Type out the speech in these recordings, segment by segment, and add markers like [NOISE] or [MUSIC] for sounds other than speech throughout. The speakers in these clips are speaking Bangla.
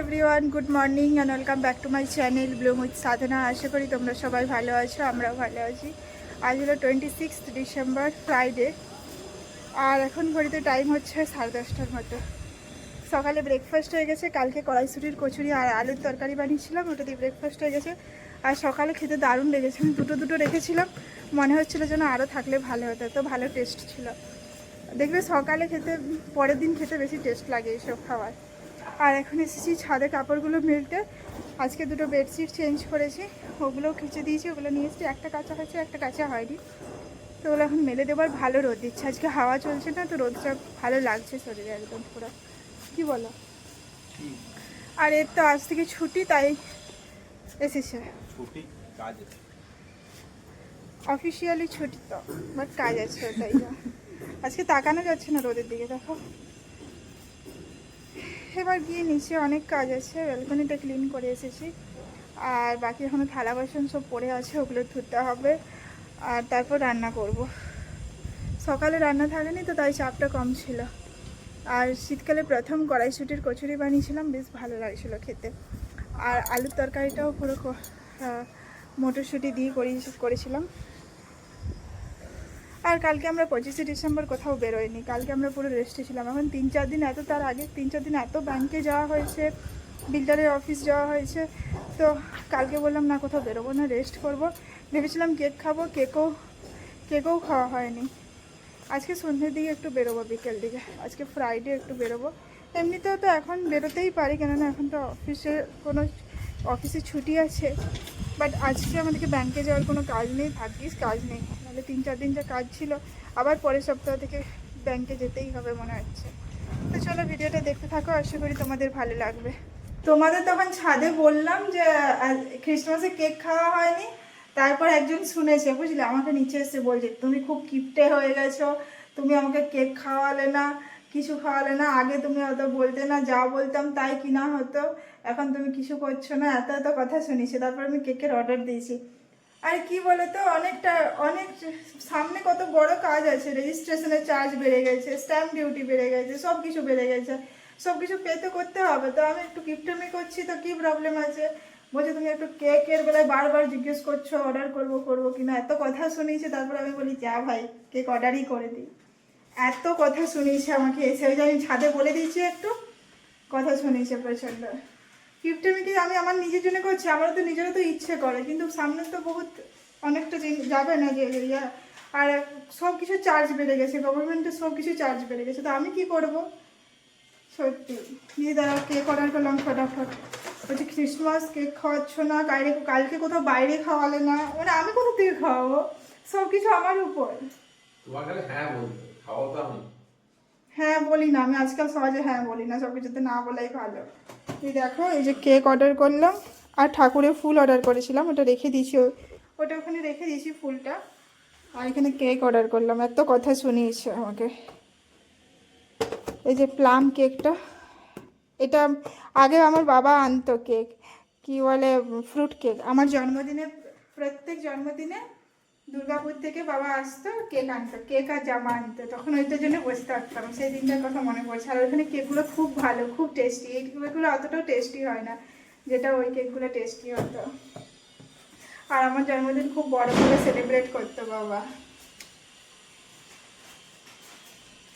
Everyone good morning and welcome back to my channel bloom with Sadhana আশা করি তোমরা সবাই ভালো আছো, আমরাও ভালো আছি। আজ হলো টোয়েন্টি সিক্স ডিসেম্বর ফ্রাইডে আর এখন ঘড়িতে টাইম হচ্ছে সাড়ে দশটার মতো। সকালে ব্রেকফাস্ট হয়ে গেছে, কালকে কড়াইশুটির কচুরি আর আলুর তরকারি বানিয়েছিলাম, ওটা দিয়ে ব্রেকফাস্ট হয়ে গেছে। আর সকালে খেতে দারুণ লেগেছে, আমি দুটো দুটো রেখেছিলাম, মনে হচ্ছিল যেন আরও থাকলে ভালো হতো, তো ভালো টেস্ট ছিল। দেখবে সকালে খেতে, পরের দিন খেতে বেশি টেস্ট লাগে এইসব খাবার আর এখন এসেছি ছাদে কাপড়গুলো মেলতে। আজকে দুটো বেডশিট চেঞ্জ করেছি। ওগুলো খিচে দিয়েছি ওগুলো নিয়ে এসেছি। একটা কাঁচা হয়েছে একটা কাঁচা হয়নি। তো ওগুলো এখন মেলে দেবার ভালো রোদ দিচ্ছে। আজকে হাওয়া চলছে না তো রোদটা ভালো লাগছে শরীরে একদম পুরো। কি বলো? আর এর তো আজ থেকে ছুটি তাই এসেছে। ছুটি কাজ অফিসিয়ালি ছুটি তো বাট কাজ আছে ওটাই। আজকে তাকানো যাচ্ছে না রোদের দিকে দেখো। এবার গিয়ে নিচে অনেক কাজ আছে ব্যালকনিটা ক্লিন করে এসেছি। আর বাকি এখনও থালা বাসন সব পড়ে আছে, ওগুলো ধুতে হবে। আর তারপর রান্না করব। সকালে রান্না থাকেনি তো, তাই চাপটা কম ছিল। আর শীতকালে প্রথম কড়াইশুটির কচুরি বানিয়েছিলাম, বেশ ভালো লাগছিল খেতে। আর আলুর তরকারিটাও পুরো মটরশুঁটি দিয়ে করি করেছিলাম। আর কালকে আমরা পঁচিশে ডিসেম্বর কোথাও বেরোয়নি। কালকে আমরা পুরো রেস্টে ছিলাম। এখন তিন চার দিন এত তার আগে, তিন চার দিন এত ব্যাংকে যাওয়া হয়েছে বিল্ডারের অফিস যাওয়া হয়েছে। তো কালকে বললাম, না, কোথাও বেরোবো না রেস্ট করব। ভেবেছিলাম কেক খাব কেকও কেকও খাওয়া হয়নি। আজকে সন্ধ্যের দিকে একটু বেরোবো, বিকেল দিকে। আজকে ফ্রাইডে একটু বেরোবো। এমনিতেও তো এখন বেরোতেই পারি, কেননা এখন তো অফিসে কোনো অফিসে ছুটি আছে। বাট আজকে আমাদেরকে ব্যাংকে যাওয়ার কোনো কাজ নেই, ভাগ্যিস কাজ নেই। নাহলে তিন চার দিন যা কাজ ছিল, আবার পরের সপ্তাহ থেকে ব্যাংকে যেতেই হবে মনে হচ্ছে। তো চলো ভিডিওটা দেখতে থাকো, আশা করি তোমাদের ভালো লাগবে। তোমাদের তখন ছাদে বললাম যে খ্রিস্টমাসে কেক খাওয়া হয়নি, তারপর একজন শুনেছে, বুঝলে? আমাকে নিচে এসে বলছে, তুমি খুব কিপটে হয়ে গেছো, তুমি আমাকে কেক খাওয়ালে না। কিছু খাওয়ালে না? আগে তুমি অত বলতে না, যা বলতাম তাই কিনা হতো? এখন তুমি কিছু করছ না? এত এত কথা শুনিছে, তারপর আমি কেকের অর্ডার দিয়েছি। আর কি বলতো? অনেকটা, অনেক সামনে কত বড় কাজ আছে। রেজিস্ট্রেশনের চার্জ বেড়ে গেছে স্ট্যাম্প ডিউটি বেড়ে গেছে সব কিছু বেড়ে গেছে। সব কিছু পে তো করতে হবে। তো আমি একটু কিপটামি করছি, তো কি প্রবলেম আছে? বলছে, তুমি একটু কেকের বেলায় বারবার জিজ্ঞেস করছ অর্ডার করব করব কিনা এত কথা শুনিয়েছে তারপর আমি বলি, যা ভাই, কেক অর্ডারই করে দিই। এত কথা শুনিয়েছে আমাকে এসে। ওই যে আমি ছাদে বলে দিয়েছি একটু। কথা শুনিয়েছে প্রচণ্ড। কিপটামি কি আমি আমার নিজের জন্য করছি, আমারও তো নিজেরও তো ইচ্ছে করে, কিন্তু সামনে তো বহুত অনেকটা জিনিস যাবে না যে ইয়া। আর সব কিছু চার্জ বেড়ে গেছে গভর্নমেন্টের সব কিছু চার্জ বেড়ে গেছে, তো আমি কি করব? সত্যি, দিয়ে দাঁড়াও কেক অর্ডার করলাম ফটাফট। বলছি ক্রিসমাস কেক খাওয়াচ্ছ না, কাইরে, কালকে কোথাও বাইরে খাওয়ালে না। মানে আমি কোথা থেকে খাওয়াবো? সব কিছু আমার উপর। হ্যাঁ বলতে খাওয়া তো আমি হ্যাঁ বলি না। আমি আজকাল সহজে হ্যাঁ বলি না। সব কিছুতে না বলাই ভালো। এই দেখো, এই যে কেক অর্ডার করলাম আর ঠাকুরের ফুল অর্ডার করেছিলাম। ওটা রেখে দিয়েছি ওটা ওখানে রেখে দিয়েছি ফুলটা। আর এখানে কেক অর্ডার করলাম। এত কথা শুনিয়েছে আমাকে। এই যে প্লাম কেকটা এটা আগে আমার বাবা আনতো কেক কি বলে ফ্রুট কেক আমার জন্মদিনে প্রত্যেক জন্মদিনে দুর্গাপুর থেকে বাবা আসতো, কেক আনতো, কেক আর জামা আনতো, তখন ওইটার জন্য বসে থাকতাম। সেই দিনটার কথা মনে পড়ছে। আর ওইখানে কেকগুলো খুব ভালো, খুব টেস্টি এই কেকগুলো অতটাও টেস্টি হয় না, যেটা ওই কেকগুলো টেস্টি হতো। আর আমার জন্মদিন খুব বড় করে সেলিব্রেট করতো বাবা।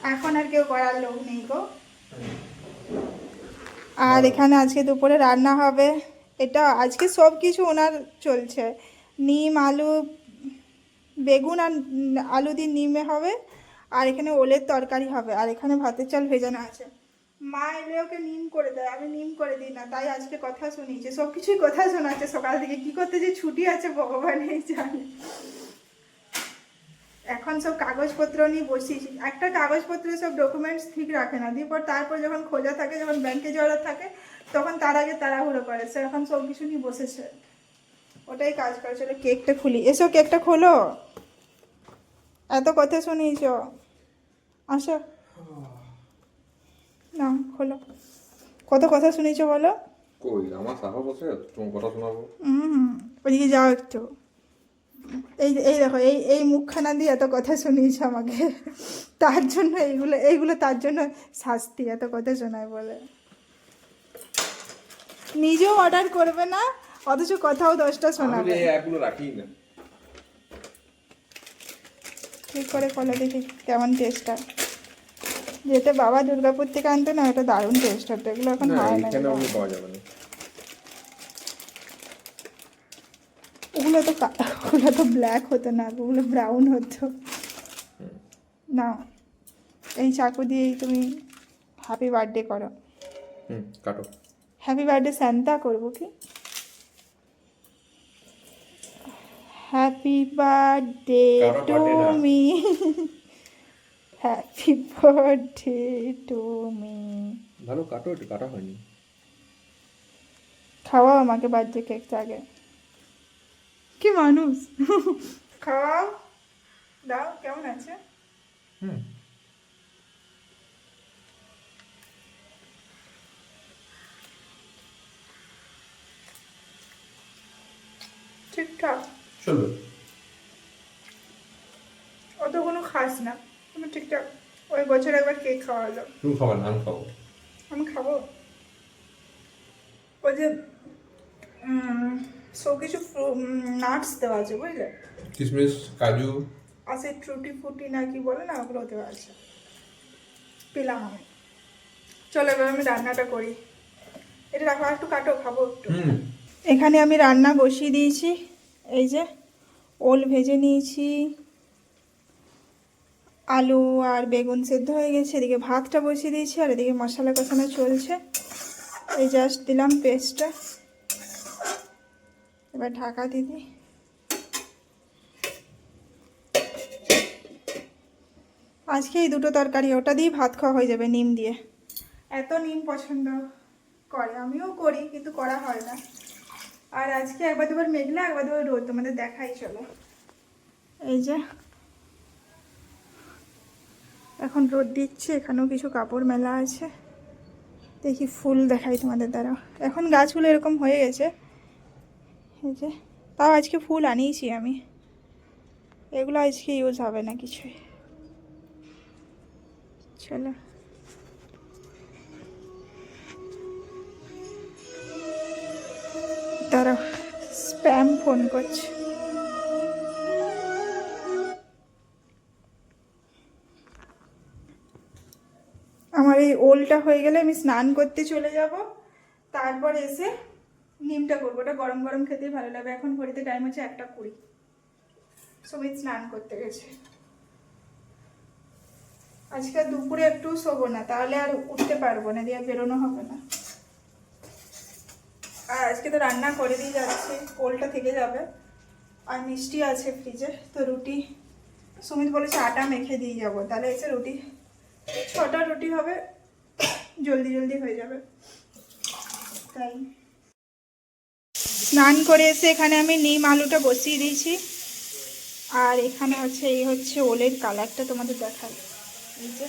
এখন আর কেউ করার লোক নেই গো। আর এখানে আজকে দুপুরে রান্না হবে। এটা আজকে সব কিছু ওনার চলছে। নিম, আলু বেগুন আর আলু দিয়ে নিমে হবে, আর এখানে ওলের তরকারি হবে, আর এখানে ভাতের চাল ভেজানো আছে। মা এলে ওকে নিম করে দেয়, আমি নিম করে দিই না, তাই আজকে কথা শুনিয়েছে সব কিছুই কথা শোনাচ্ছে সকাল থেকে, কি করতে যে ছুটি আছে ভগবানই জানে। এখন সব কাগজপত্র নিয়ে বসিয়েছি একটা কাগজপত্রে সব ডকুমেন্টস ঠিক রাখে না, দিয়ে পর তারপর যখন খোঁজা থাকে, যখন ব্যাংকে যাওয়ার থাকে, তখন তার আগে তাড়াহুড়ো করে, সে এখন সব কিছু নিয়ে বসেছে। ওটাই কাজ করে চলো কেকটা খুলি। এসো কেকটা খোলো। এত কথা শুনিয়েছ আসো। না খোলো। কত কথা শুনেছো বলো? কই আমার সাহস আছে? তোমার কথা শোনাবো? হুম ওইদিকে যাও একটু। এই এই দেখো এই এই মুখখানা দিয়ে এত কথা শুনিয়েছে আমাকে। তার জন্য এইগুলো এইগুলো তার জন্য শাস্তি এত কথা শোনায় বলে। নিজেও অর্ডার করবে না অথচ কথাও দশটা শোনাবে। এই অ্যাপগুলো রাখি না। ঠিক করে খোলো দেখি কেমন টেস্টটা যেটা বাবা দুর্গাপুর থেকে আনতো না ওটা দারুণ টেস্ট হতো এগুলো এখন হয় না ওগুলো পাওয়া যাবে না। ওগুলো তো ওগুলো তো ব্ল্যাক হতো না ওগুলো ব্রাউন হতো। না এই চাকু দিয়েই তুমি হ্যাপি বার্থডে করো। হুম কাটো। হ্যাপি বার্থডে স্যান্তা করব কি? Happy birthday to. Me happy birthday to me ভালো কাটো একটু কাটা হয়নি। খাওয়াও আমাকে বার্থডে কেকটা আগে। কি মানুষ? [LAUGHS] খাওয়াও। দাও কেমন আছে? হুম। ঠিকঠাক। চলবে। অত কোনো খাস না। তুমি ঠিকঠাক ওই বছর একবার কেক খাওয়া হলো। তুমি খাবার না আমি খাব। আমি খাব? ওই যে সব কিছু নাটস দেওয়া আছে বুঝলে? কিশমিশ কাজু। আর সেই ট্রুটি ফুটি না কি বলে না ওগুলো দেওয়া আছে। পেলাম আমি। চলো এবার আমি রান্নাটা করি। এটা রাখো একটু কাটো খাব একটু। এখানে আমি রান্না বসিয়ে দিয়েছি। এই যে, ওল ভেজে নিয়েছি। আলু আর বেগুন সেদ্ধ হয়ে গেছে, এদিকে ভাতটা বসিয়ে দিয়েছি আর এদিকে মশলা কষানো চলছে। এই জাস্ট দিলাম পেস্টটা। এবার ঢাকা দিদি আজকে এই দুটো তরকারি, ওটা দিয়ে ভাত খাওয়া হয়ে যাবে নিম দিয়ে। এত নিম পছন্দ করে, আমিও করি, কিন্তু করা হয় না। আর আজকে একবার দুবার মেঘলা, একবার দুবার রোদ, তোমাদের দেখাই, চলো। এই যে, এখন রোদ দিচ্ছে, এখানেও কিছু কাপড় মেলা আছে। দেখি ফুল দেখাই তোমাদের দ্বারা। এখন গাছগুলো এরকম হয়ে গেছে। এই যে, তাও আজকে ফুল আনিয়েছি আমি। এগুলো আজকে ইউজ হবে না কিছুই। চলো। দাঁড়াও স্প্যাম ফোন করছে। আমার এই ওলটা হয়ে গেলে আমি স্নান করতে চলে যাব। তারপর এসে নিমটা করব। ওটা গরম গরম খেতেই ভালো লাগবে এখন ঘড়িতে টাইম হচ্ছে একটা কুড়ি। সুমিত স্নান করতে গেছে। আজকে দুপুরে একটু শোবো না, তাহলে আর উঠতে পারব না, দিয়ে বেরোনো হবে না। আর আজকে তো রান্না করে দিয়ে যাচ্ছে, কোলটা থেকে যাবে। আর মিষ্টি আছে ফ্রিজে তো রুটি। সুমিত বলেছে আটা মেখে দিয়ে যাব, তাহলে এসে রুটি, ছটা রুটি হবে, জলদি জলদি হয়ে যাবে। তাই। স্নান করে এসে এখানে আমি নিম আলুটা বসিয়ে দিয়েছি। আর এখানে হচ্ছে এই হচ্ছে ওলের কালারটা তোমাদের দেখাই। এই যে।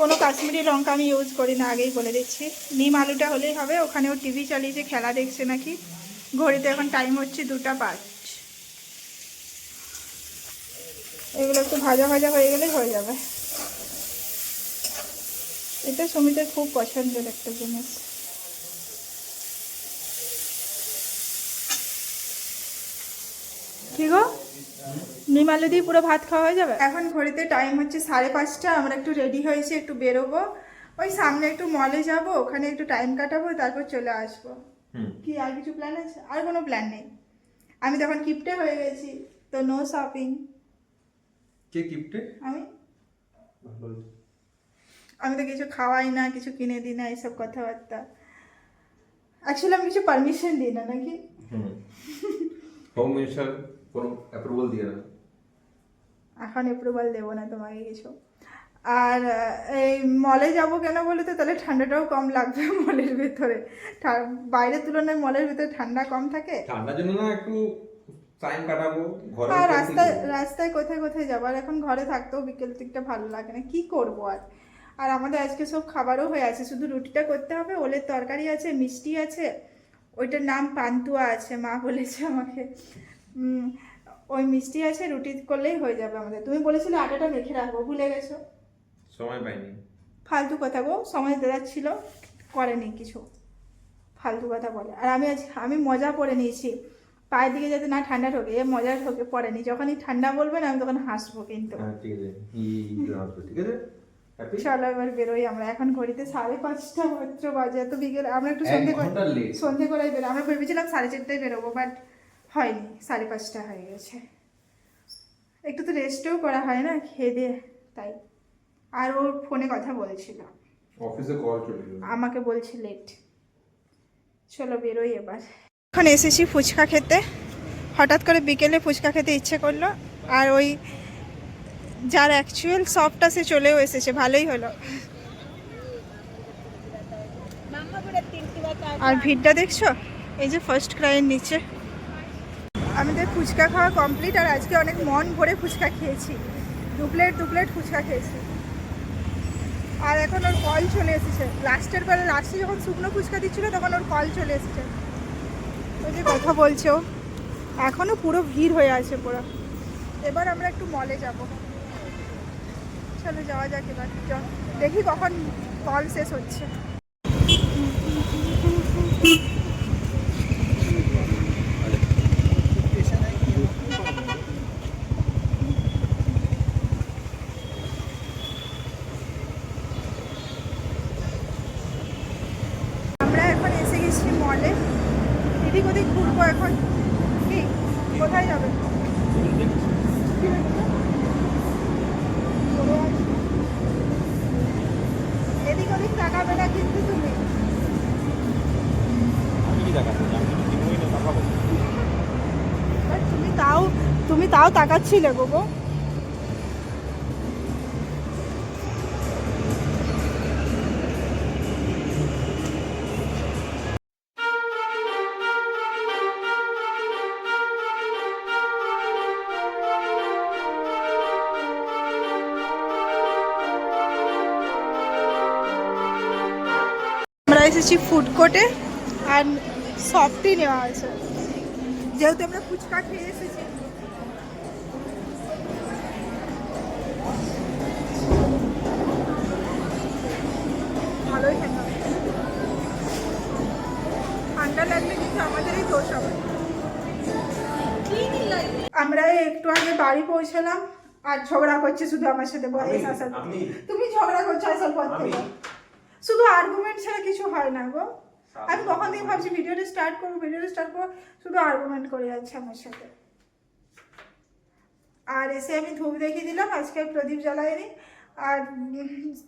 কোনো কাশ্মীরি লঙ্কা আমি ইউজ করি না, আগেই বলে দিচ্ছি। নিম আলুটা হলেই হবে, ওখানেও টিভি চালিয়েছে খেলা দেখছে নাকি, ঘড়িতে এখন টাইম হচ্ছে দুটা পাঁচ। এগুলো একটু ভাজা ভাজা হয়ে গেলে হয়ে যাবে। এটা সুমিতের খুব পছন্দের একটা জিনিস। কি গো? নিম আলু দিয়ে পুরো ভাত খাওয়া হয়ে যাবে? এখন ঘড়িতে টাইম হচ্ছে সাড়ে পাঁচটা আমরা একটু রেডি হয়েছি একটু বেরোবো। ওই সামনে একটু মলে যাব ওখানে একটু টাইম কাটাবো তারপর চলে আসব। কি আর কিছু প্ল্যান আছে? আর কোনো প্ল্যান নেই। আমি তখন কিপটে হয়ে গেছি তো নো শপিং কে গিফটে আমি। আমি তো কিছু খাওয়াই না কিছু কিনে দিই না এইসব কথাবার্তা। অ্যাকচুয়ালি আমি কিছু পারমিশন দিই না নাকি? হোম। মিনিস্টার কোনো অ্যাপ্রুভাল দিয়ে না। এখন অ্যাপ্রুভাল দেবো না তোমাকে কিছু। আর এই মলে যাব কেন বলে তো তাহলে ঠান্ডাটাও কম লাগবে [LAUGHS] মলের ভেতরে। বাইরের তুলনায় মলের ভেতরে ঠান্ডা কম থাকে। ঠান্ডার জন্য না একটু টাইম কাটাবো ঘরে আর বসে রাস্তায় রাস্তায় কোথায় কোথায় যাব? আর এখন ঘরে থাকতেও বিকেল দিকটা ভালো লাগে না। কি করব আর? আর আমাদের আজকে সব খাবারও হয়ে আছে। শুধু রুটিটা করতে হবে ওলের তরকারি আছে মিষ্টি আছে ওইটার নাম পান্তুয়া আছে মা বলেছে আমাকে। ওই মিষ্টি আছে রুটি করলেই হয়ে যাবে আমাদের। তুমি বলেছিলে আটাটা মেখে রাখব ভুলে গেছো? সময় পাইনি। ফালতু কথা গো সময় ছিল করেনি কিছু। ফালতু কথা বলে। আর আমি আজ আমি মজা করে নিয়েছি। পায়ের দিকে যাতে না ঠান্ডা ঢোকে এ মজা ঢোকে পড়েনি। যখনই ঠান্ডা বলবে না আমি তখন হাসবো কিন্তু। হ্যাঁ করে চলো এবার বেরোই আমরা। এখন ঘড়িতে সাড়ে পাঁচটা মাত্র বাজে এত বিকেল। আমরা একটু এক সন্ধে করে সন্ধে করেই বেরো আমরা ভেবেছিলাম সাড়ে চারটায় বেরোবো বাট হয়নি সাড়ে পাঁচটা হয়ে গেছে। একটু তো রেস্টও করা হয় না খেয়ে দিয়ে তাই। আর ওর ফোনে কথা বলছিল। অফিসে কল চলে আমাকে বলছে লেট চলো বেরোই এবার। এখন এসেছি ফুচকা খেতে। হঠাৎ করে বিকেলে ফুচকা খেতে ইচ্ছে করল। আর ওই যার অ্যাকচুয়াল শপটা সে চলেও এসেছে ভালোই হলো। আর ভিড়টা দেখছ? এই যে ফার্স্ট ক্রাইয়ের নিচে। আমাদের ফুচকা খাওয়া কমপ্লিট আর আজকে অনেক মন ভরে ফুচকা খেয়েছি। দু প্লেট দু প্লেট ফুচকা খেয়েছি। আর এখন ওর কল চলে এসেছে। লাস্টের বেলা লাস্টে যখন শুকনো ফুচকা দিচ্ছিল, তখন ওর কল চলে এসেছে। ওই যে কথা বলছো এখনও পুরো ভিড় হয়ে আছে পুরো। এবার আমরা একটু মলে যাব। চলো যাওয়া যাক এবার। দেখি কখন কল শেষ হচ্ছে আমরা এখন এসে গেছি মলে ঘুরবো এখন কি? কোথায় যাবে? এদিক ওদিক তাকাবে না কিন্তু তুমি। তুমি তাও তুমি তাও তাকাচ্ছিলে গো এসেছি ফুড কোর্টে আর সফটি নেওয়া হয়েছে। যেহেতু আমরা ফুচকা খেয়ে এসেছি। ভালোই খেতে ঠান্ডা লাগলে কিন্তু আমাদেরই দোষ হবে। আমরা একটু আগে বাড়ি পৌঁছালাম আর ঝগড়া করছে শুধু আমার সাথে তুমি ঝগড়া করছ আসল আমি থেকে। শুধু আর্গুমেন্ট ছাড়া কিছু হয় না গো। আমি কখন থেকে ভাবছি ভিডিওটা স্টার্ট করব ভিডিওটা স্টার্ট করব, শুধু আর্গুমেন্ট করে যাচ্ছে আমার সাথে। আর এসে আমি ধূপ দেখিয়ে দিলাম, আজকে প্রদীপ জ্বালাইনি আর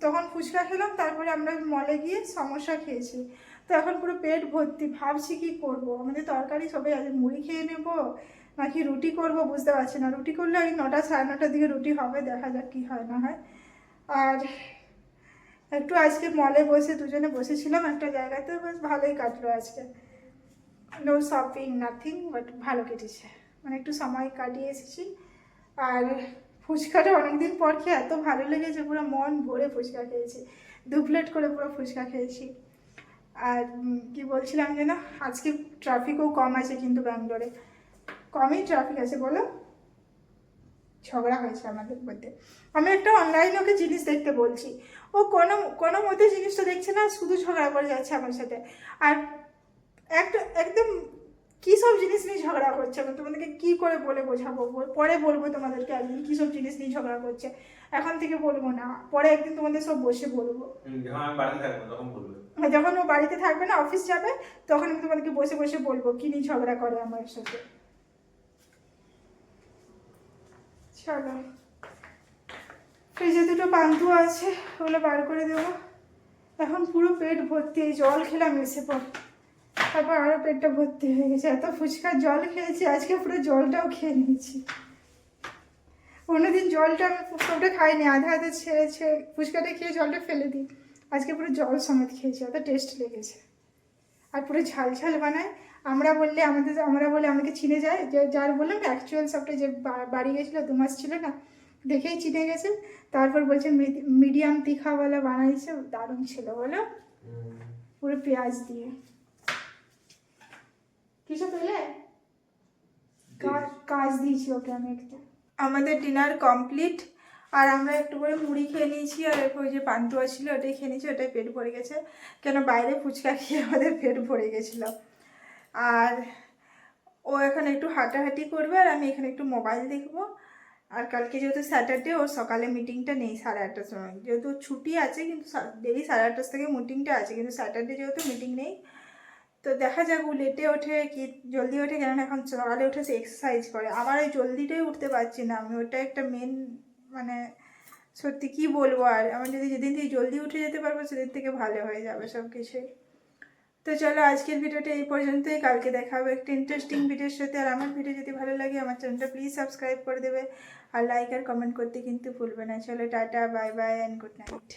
তখন ফুচকা খেলাম, তারপরে আমরা মলে গিয়ে সমস্যা খেয়েছি। তো এখন পুরো পেট ভর্তি, ভাবছি কি করব? আমাদের তরকারি সবাই আজ মুড়ি খেয়ে নেব নাকি রুটি করব বুঝতে পারছি না। রুটি করলে ওই নটা সাড়ে নটার দিকে রুটি হবে, দেখা যাক কি হয় না হয়। আর একটু আজকে মলে বসে দুজনে বসেছিলাম একটা জায়গাতে, বেশ ভালোই কাটলো আজকে। নো শপিং নাথিং বাট ভালো কেটেছে। মানে একটু সময় কাটিয়ে এসেছি। আর ফুচকাটা অনেকদিন পর খেয়ে এত ভালো লেগেছে, পুরো মন ভরে ফুচকা খেয়েছি। দু প্লেট করে পুরো ফুচকা খেয়েছি। আর কি বলছিলাম যে না আজকে ট্রাফিকও কম আছে কিন্তু ব্যাঙ্গালোরে। কমই ট্রাফিক আছে, বলো? ঝগড়া হয়েছে আমাদের মধ্যে। আমি একটা অনলাইন ওকে জিনিস দেখতে বলছি। ও কোনো কোনো মতে জিনিসটা দেখছে না শুধু ঝগড়া করে যাচ্ছে আমার সাথে। আর একটা একদম কী সব জিনিস নিয়ে ঝগড়া করছে? আমি তোমাদেরকে কী করে বলে বোঝাবো? বল- পরে বলব তোমাদেরকে একদিন কী সব জিনিস নিয়ে ঝগড়া করছে। এখন থেকে বলব না। পরে একদিন তোমাদের সব বসে বলব। যখন ও বাড়িতে থাকবে না অফিস যাবে তখন আমি তোমাদেরকে বসে বসে বলব কি নিয়ে ঝগড়া করে আমার সাথে। চলো। ফ্রিজে দুটো পান্তু আছে, ওগুলো বার করে দেবো। এখন পুরো পেট ভর্তি, এই জল খেলাম এসে পর। তারপর আরও পেটটা ভর্তি হয়ে গেছে। এত ফুচকার জল খেয়েছি, আজকে পুরো জলটাও খেয়ে নিয়েছি। অন্যদিন জলটা আমি সবটা খাইনি, আধা আধা ছেড়ে ছেড়ে ফুচকাটা খেয়ে জলটা ফেলে দিই। আজকে পুরো জল সমেত খেয়েছি এত টেস্ট লেগেছে। আর পুরো ঝাল ঝাল বানায় আমরা বললে আমাদের আমরা বলে আমাকে চিনে যায় যে যার বললাম অ্যাকচুয়াল সবটা যে বা- বাড়ি গেছিল দু মাস ছিল না দেখেই চিনে গেছে। তারপর বলছে মিডিয়াম তিখাওয়ালা বানাইছে দারুণ ছিল বলো। পুরো পেঁয়াজ দিয়ে। কিছু পেলে? কাজ দিয়েছি ওকে আমি একটা। আমাদের ডিনার কমপ্লিট আর আমরা একটু করে মুড়ি খেয়ে নিয়েছি আর ওই যে পান্তুয়া ছিল ওটাই খেয়ে নিয়েছি ওটাই পেট ভরে গেছে। কেন বাইরে ফুচকা খেয়ে আমাদের পেট ভরে গেছিল। আর ও এখন একটু হাঁটাহাঁটি করবে আর আমি এখানে একটু মোবাইল দেখব। আর কালকে যেহেতু স্যাটারডে, ওর সকালে মিটিংটা নেই সাড়ে আটটার সময়। যেহেতু ছুটি আছে, কিন্তু ডেলি সাড়ে আটটার থেকে মিটিংটা আছে, কিন্তু স্যাটারডে যেহেতু মিটিং নেই, তো দেখা যাক ও লেটে ওঠে কি, জলদি ওঠে কেননা এখন সকালে উঠে সে এক্সারসাইজ করে। আমার ওই জলদিটাই উঠতে পারছি না আমি, ওটা একটা মেন মানে সত্যি কি বলব আর, আমার যদি যেদিন থেকে জলদি উঠে যেতে পারব, সেদিন থেকে ভালো হয়ে যাবে সব কিছুই তো চলো আজকের ভিডিওটা এই পর্যন্তই। কালকে দেখা হবে একটা ইন্টারেস্টিং ভিডিওর সাথে। আর আমার ভিডিও যদি ভালো লাগে, আমার চ্যানেলটা প্লিজ সাবস্ক্রাইব করে দেবে। আর লাইক আর কমেন্ট করতে কিন্তু ভুলবে না। চলো tata bye bye and good night